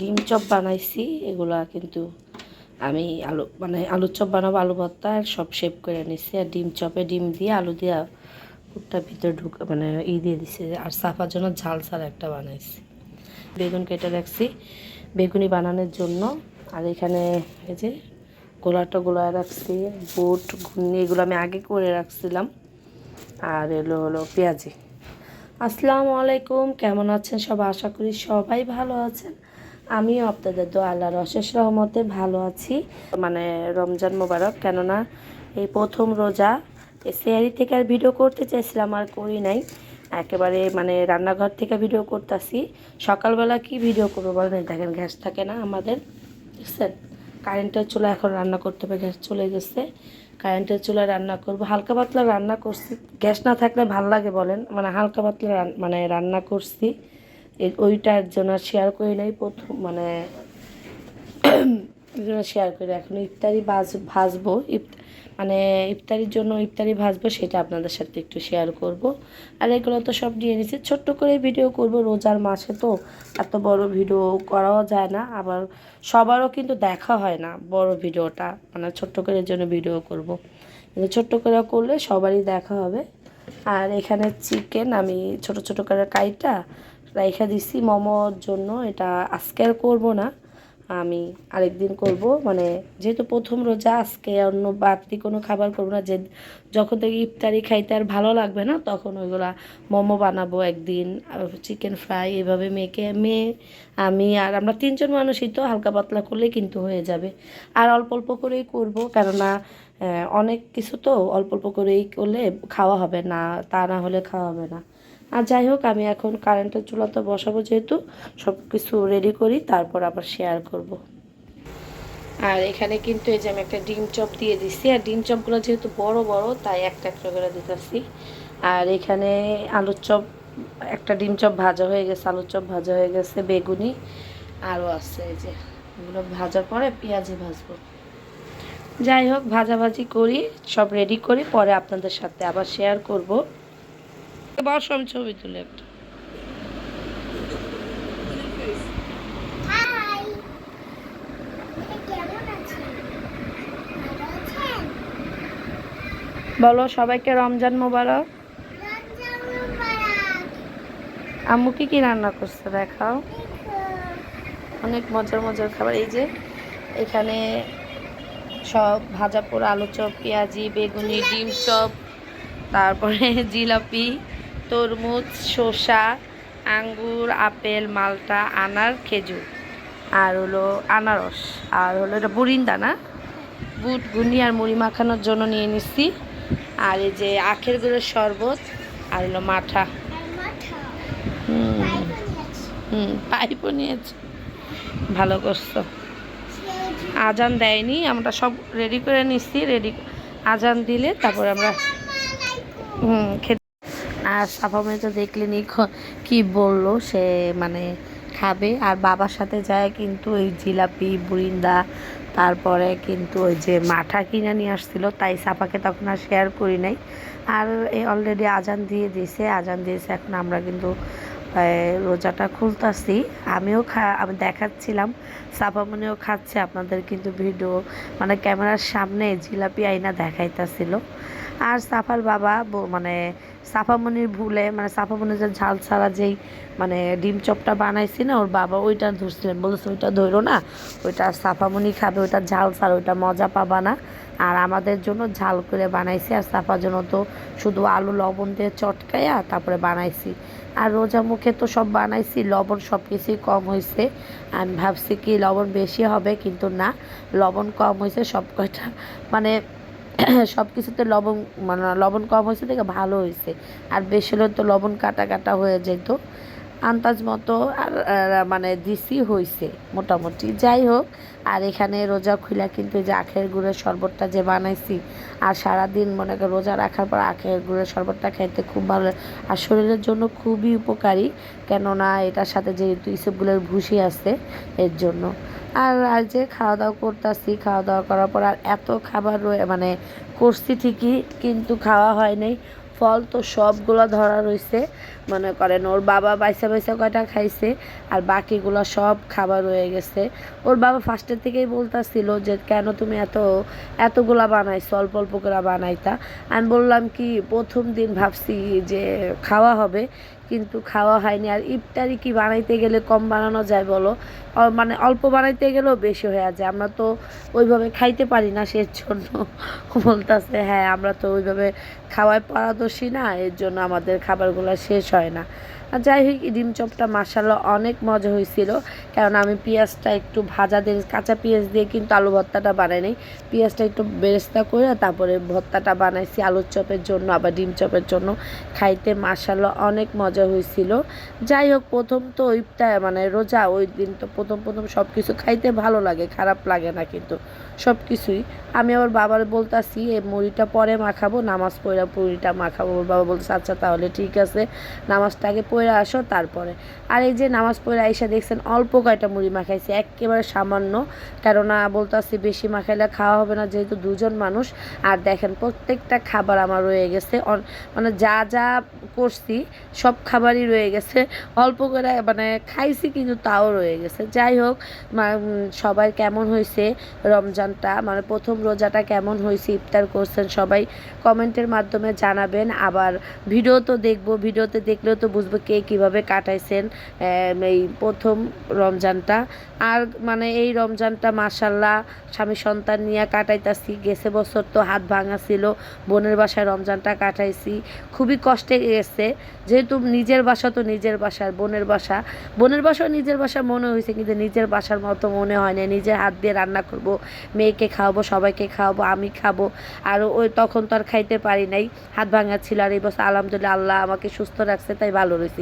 ডিম চপ বানাইছি, এগুলা কিন্তু আমি আলু মানে আলুর চপ বানাবো আলু ভর্তা, আর সব শেপ করে নিছি। আর ডিম চপে ডিম দিয়ে আলু দিয়ে পুরটা ভিতরে ঢুক মানে ই দিয়ে দিছি, আর সাফার জন্য ঝাল ছাড়া একটা বানাইছি। বেগুন কেটে রাখছি, বেগুনি বানানোর জন্য। আর এখানে এই যে গোলাটা গোলায় রাখছি, বুট, ঘুগনি, এগুলো আমি আগে করে রাখছিলাম। আর এলো হলো পেঁয়াজি। আসসালামু আলাইকুম, কেমন আছেন সব? আশা করি সবাই ভালো আছেন। আমিও আপনাদের দো আল্লাহর অশেষ রহমতে ভালো আছি। মানে রমজান মোবারক, কেননা এই প্রথম রোজা সেয়ারি থেকে আর ভিডিও করতে চাইছিলাম, আর করি নাই। একেবারে মানে রান্নাঘর থেকে ভিডিও করতেছি। সকালবেলা কি ভিডিও করব বলেন? দেখেন, গ্যাস থাকে না আমাদের দেখছেন কারেন্টের চুলা এখন রান্না করতে হবে, গ্যাস চলে গেছে। কারেন্টের চুলা রান্না করব। হালকা পাতলা রান্না করছি। গ্যাস না থাকলে ভালো লাগে বলেন। মানে হালকা পাতলা মানে রান্না করছি। ওইটার জন্য শেয়ার করি নাই প্রথম মানে শেয়ার করি এখন ইফতারি ভাজ ভাজবো। মানে ইফতারির জন্য ইফতারি ভাজবো, সেটা আপনাদের সাথে একটু শেয়ার করব। আর এগুলো তো সব নিয়ে নিচ্ছি ছোট্ট করে ভিডিও করব রোজার মাসে তো, এত বড় ভিডিও করাও যায় না। আবার সবারও কিন্তু দেখা হয় না বড় ভিডিওটা মানে ছোট্ট করে জন্য ভিডিও করব। কিন্তু ছোট্ট করে করলে সবারই দেখা হবে। আর এখানে চিকেন আমি ছোট ছোট করে কাইটা রাইখা দিছি মোমোর জন্য। এটা আজকে আর করব না, আমি আরেকদিন করব। মানে যেহেতু প্রথম রোজা, আজকে অন্য বাড়তি কোনো খাবার করব না। যে যখন থেকে ইফতারি খাইতে আর ভালো লাগবে না, তখন ওইগুলা মোমো বানাবো একদিন চিকেন ফ্রাই এভাবে মেয়েকে মেয়ে, আমি আর আমরা তিনজন মানুষই তো, হালকা পাতলা করলে কিন্তু হয়ে যাবে। আর অল্প অল্প করেই করব, কেননা অনেক কিছু তো অল্প অল্প করেই করলে খাওয়া হবে না, তা না হলে খাওয়া হবে না। আর যাই হোক, আমি এখন কারেন্টের চুলাতে বসাবো যেহেতু সব কিছু রেডি করি, তারপর আবার শেয়ার করব। আর এখানে কিন্তু এই যে আমি একটা ডিম চপ দিয়ে দিছি, আর ডিম চপগুলো যেহেতু বড় বড়, তাই একটা একটা করে দিতেছি। আর এখানে আলুর চপ, একটা ডিম চপ ভাজা হয়ে গেছে, আলুর চপ ভাজা হয়ে গেছে, বেগুনি, আরও আছে এই যে, এগুলো ভাজার পরে পেঁয়াজি ভাজবো। যাই হোক, ভাজাভাজি করি, সব রেডি করি, পরে আপনাদের সাথে আবার শেয়ার করব। বসম ছবি তুলে একটা। বলো সবাইকে রমজান মোবারক। আম্মু কি কি রান্না করছে দেখাও। অনেক মজার মজার খাবার। এই যে এখানে সব ভাজা পোড়া আলু চপ পেঁয়াজি বেগুনি ডিম চপ তারপরে জিলাপি। তরমুজ, শসা, আঙ্গুর, আপেল, মালটা, আনার খেজুর, আর হলো আনারস, আর হলো এটা বুরিন্দা না বুট গুন্ডি আর মুড়ি মাখানোর জন্য নিয়ে নিচ্ছি। আর এই যে আখের গুঁড়োর শরবত, আর হলো মাঠা। হুম হুম, পাইপও নিয়েছি। ভালো করছ। আজান দেয়নি, আমরা সব রেডি করে নিচ্ছি রেডি আজান দিলে তারপর আমরা হুম আর সাফা মেয়ে তো দেখলেনি কি বলল, সে মানে খাবে। আর বাবার সাথে যায় কিন্তু ওই জিলাপি, বুরিন্দা, তারপরে কিন্তু ওই যে মাঠা কিনে নিয়ে আসছিল, তাই সাফাকে তখন আর শেয়ার করি নাই। আর এই অলরেডি আজান দিয়ে দিয়েছে, আজান দিয়েছে, এখন আমরা কিন্তু রোজাটা খুলতাছি। আমিও খা, আমি দেখাচ্ছিলাম, সাফামনিও খাচ্ছে, আপনাদের কিন্তু ভিডিও মানে ক্যামেরার সামনে জিলাপি আইনা দেখাইতাছিল। আর সাফার বাবা মানে সাফামনির ভুলে মানে সাফামনির যে ঝাল ছাড়া যেই মানে ডিম চপটা বানাইছি না, ওর বাবা ওইটা ধরছিলেন। বলছে, ওইটা ধরো না, ওইটা সাফামনি খাবে, ওইটা ঝাল ছাড়া, ওইটা মজা পাবা না। আর আমাদের জন্য ঝাল করে বানাইছি, আর সাফার জন্য তো শুধু আলু, লবণ দিয়ে চটকাইয়া তারপরে বানাইছি। আর রোজা মুখে তো সব বানাইছি, লবণ সব কিছুই কম হয়েছে আমি ভাবছি কি, লবণ বেশি হবে, কিন্তু না, লবণ কম হয়েছে সব কয়টা। মানে সব কিছুতে লবণ মানে লবণ কম হয়েছে দেখে ভালো হয়েছে। আর বেশি হলে তো লবণ কাটা কাটা হয়ে যেত। আন্দাজ মতো আর মানে দিছি হয়েছে মোটামুটি। যাই হোক, আর এখানে রোজা খুলা কিন্তু যে আখের গুড়ের শরবতটা যে বানাইছি, আর সারাদিন মনে কর রোজা রাখার পর আখের গুড়ের শরবতটা খাইতে খুব ভালো। আর শরীরের জন্য খুবই উপকারী, কেননা এটার সাথে যেহেতু ইসবগুলোর ভুসি আছে, এর জন্য। আর আজ যে খাওয়া দাওয়া করতেছি খাওয়া দাওয়া করার পর আর এত খাবার রয়ে মানে করছি ঠিকই, কিন্তু খাওয়া হয় নাই। ফল তো সবগুলো ধরা রয়েছে মনে করেন ওর বাবা বাইসা বাইসা কয়টা খাইছে, আর বাকিগুলো সব খাবার রয়ে গেছে। ওর বাবা ফার্স্টের থেকেই বলতাছিল যে, কেন তুমি এত, এতগুলা বানাইছো, অল্প অল্প করে বানাইতা? আমি বললাম কি, প্রথম দিন ভাবছি যে খাওয়া হবে কিন্তু খাওয়া হয়নি। আর ইফতারি কি বানাইতে গেলে কম বানানো যায় বলো? মানে অল্প বানাইতে গেলেও বেশি হয়ে যায়। আমরা তো ওইভাবে খাইতে পারি না সে জন্য বলতেছে হ্যাঁ আমরা তো ওইভাবে খাওয়ায় পারদর্শী না, এর জন্য আমাদের খাবারগুলো শেষ হয় না। আর যাই হোক ডিম চপটা মাসাল্লাহ অনেক মজা হয়েছিল। কারণ আমি পেঁয়াজটা একটু ভাজা দিয়ে, কাঁচা পেঁয়াজ দিয়ে কিন্তু আলু ভর্তাটা বানাই নাই। পেঁয়াজটা একটু বেরেস্তা করে তারপরে ভর্তাটা বানাইছি আলুর চপের জন্য, আবার ডিম চপের জন্য। খাইতে মাসাল্লাহ অনেক মজা হয়েছিল। যাই হোক, প্রথম তো ইফতার মানে রোজা, ওই দিন তো প্রথম প্রথম সব কিছু খাইতে ভালো লাগে, খারাপ লাগে না কিন্তু সব কিছুই আমি আবার বাবার বলতাছি এই মুড়িটা পরে মাখাবো, নামাজ পড়া পুরিটা মাখাবো। বাবা বলতেছে আচ্ছা তাহলে ঠিক আছে, নামাজটা আগে পড়ে আসো তারপরে। আর এই যে নামাজ পড়ে আইসা দেখছেন অল্প কয়টা মুড়ি মাখাইছে, একেবারে সামান্য। কেননা বলতাছি বেশি মাখাইলে খাওয়া হবে না, যেহেতু দুজন মানুষ। আর দেখেন প্রত্যেকটা খাবার আমার রয়ে গেছে মানে যা যা করছি সব খাবারই রয়ে গেছে। অল্প করে মানে খাইছি কিন্তু তাও রয়ে গেছে। যাই হোক সবাই কেমন হয়েছে রমজানটা মানে প্রথম রোজাটা কেমন হয়েছে ইফতার করছেন সবাই কমেন্টের মাধ্যমে জানাবেন। আবার ভিডিও তো দেখব, ভিডিওতে দেখলেও তো বুঝব কে কীভাবে কাটাইছেন এই প্রথম রমজানটা। আর মানে এই রমজানটা মাসাল্লাহ স্বামী সন্তান নিয়ে কাটাইতাছি, গেছে বছর তো হাত ভাঙা ছিল, বোনের বাসায় রমজানটা কাটাইছি। খুবই কষ্টে গেছে, যেহেতু নিজের বাসা তো নিজের বাসার বোনের বাসা। বোনের বাসাও নিজের বাসা মনে হয়েছে, কিন্তু নিজের বাসার মতো মনে হয় না নিজের হাত দিয়ে রান্না করব, মেয়েকে খাওয়াবো, সবাইকে খাওয়াবো, আমি খাব। আর ওই তখন তো আর খাইতে পারি নাই, হাত ভাঙা ছিল, আর এই বছর আলহামদুলিল্লাহ আল্লাহ আমাকে সুস্থ রাখছে, তাই ভালো রয়েছি